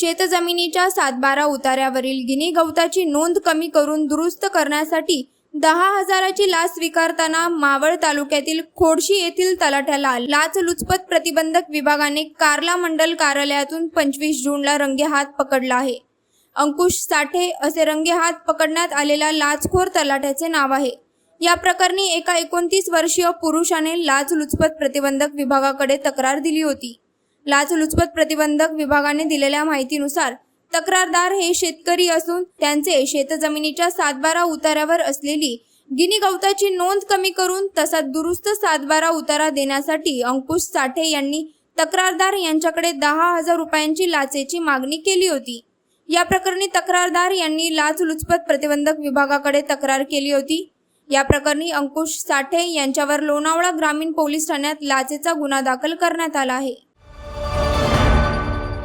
शेतजमिनीच्या सातबारा उतार्यावरील गिनी गवताची नोंद कमी करून दुरुस्त करण्यासाठी दहा हजाराची लाच स्वीकारताना मावळ तालुक्यातील खोडशी येथील तलाठ्याला लाचलुचपत प्रतिबंधक विभागाने कार्ला मंडल कार्यालयातून पंचवीस जूनला रंगेहात पकडला आहे. अंकुश साठे असे रंगेहात पकडण्यात आलेला लाचखोर तलाठ्याचे नाव आहे. या प्रकरणी एका एकोणतीस वर्षीय पुरुषाने लाचलुचपत प्रतिबंधक विभागाकडे तक्रार दिली होती. लाचलुचपत प्रतिबंधक विभागाने दिलेल्या माहितीनुसार तक्रारदार हे शेतकरी असून त्यांचे शेतजमिनीच्या सातबारा उताऱ्यावर असलेली गिनी गवताची नोंद कमी करून तसा दुरुस्त सातबारा उतारा देण्यासाठी अंकुश साठे यांनी तक्रारदार यांच्याकडे दहा हजार रुपयांची लाचेची मागणी केली होती. या प्रकरणी तक्रारदार यांनी लाचलुचपत प्रतिबंधक विभागाकडे तक्रार केली होती. या प्रकरणी अंकुश साठे यांच्यावर लोणावळा ग्रामीण पोलीस ठाण्यात लाचेचा गुन्हा दाखल करण्यात आला आहे.